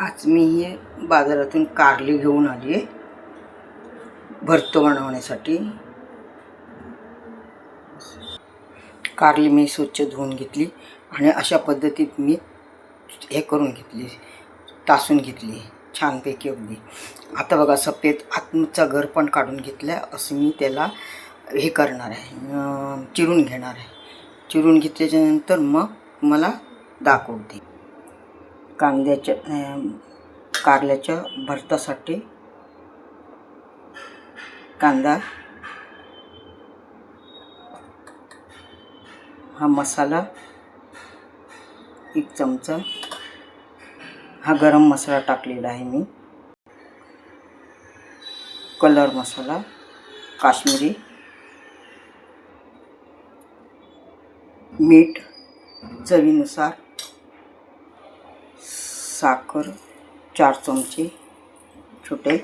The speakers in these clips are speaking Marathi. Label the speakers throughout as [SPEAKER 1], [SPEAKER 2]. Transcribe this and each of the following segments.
[SPEAKER 1] आज मी हे बाजारातून कारली घेऊन आली आहे. भरतो बनवण्यासाठी. कारली मी स्वच्छ धुवून घेतली आणि अशा पद्धतीत मी हे करून घेतली तासून घेतली छानपैकी अगदी. आता बघा सफेद आतमचा घर पण काढून घेतलं आहे. असं मी त्याला हे करणार आहे. चिरून घेणार आहे. चिरून घेतल्याच्यानंतर मग मला दाखवते. कांद्याच्या कारल्याच्या भरतासाठी कांदा हा मसाला एक चमचा हा गरम मसाला टाकलेला आहे मी. कलर मसाला काश्मीरी मीठ चवीनुसार साखर चार चमचे छोटे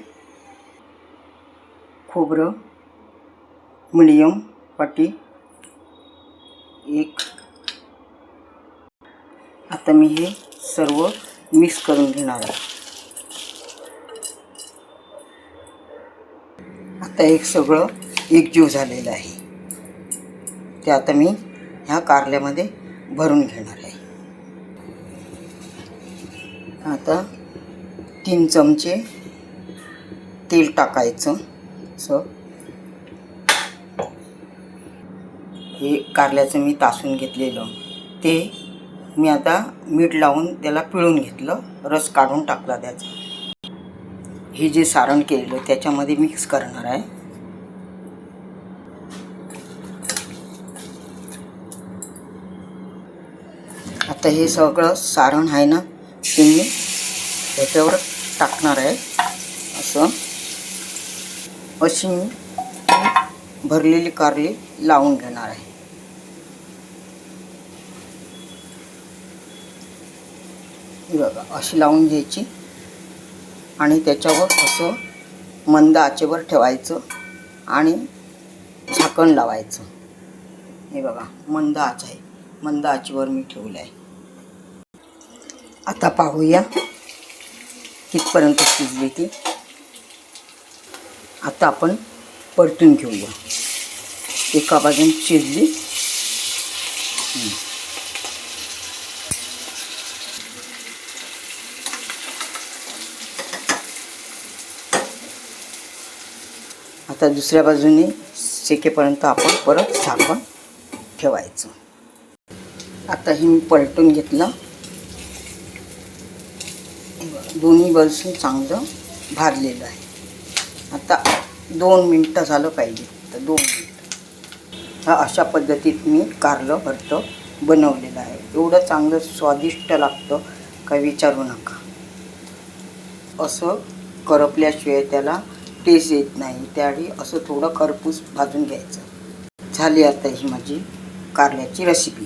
[SPEAKER 1] खोबरं मिडियम वाटी एक. आता मी हे सर्व मिक्स करून घेणार आहे. आता एक सगळं एकजीव झालेलं आहे. ते आता मी ह्या कारल्यामध्ये भरून घेणार आहे. आता तीन चमचे तेल टाकायचं. असं हे कारल्याचं मी तासून घेतलेलं. ते मी आता मीठ लावून त्याला पिळून घेतलं. रस काढून टाकला त्याचा. हे जे सारण केलेलं त्याच्यामध्ये मिक्स करणार आहे. आता हे सगळं सारण आहे ना ते मी ह्याच्यावर टाकणार आहे असं. अशी मी भरलेली कारली लावून घेणार आहे. बघा अशी लावून घ्यायची आणि त्याच्यावर असं मंद आचेवर ठेवायचं आणि झाकण लावायचं. हे बघा मंद आच आहे. मंद आचेवर मी ठेवलं आहे आता पाहूया कितपर्यंत शिजली ती आता आपण परतून घेऊया. एका बाजून शिजली आता दुसऱ्या बाजूने शेकेपर्यंत आपण परत झाकण ठेवायचं. आता हे मी पलटून घेतलं. दोन्ही बाजून चांगलं भाजलेलं आहे. आता दोन मिनटं झालं पाहिजे. तर दोन मिनटं. हा अशा पद्धतीत मी कारलं भरतं बनवलेलं आहे. एवढं चांगलं स्वादिष्ट लागतं काही विचारू नका. असं करपल्याशिवाय त्याला टेस्ट येत नाही. त्यावेळी असं थोडं खरपूस भाजून घ्यायचं. झाली आता ही माझी कारल्याची रेसिपी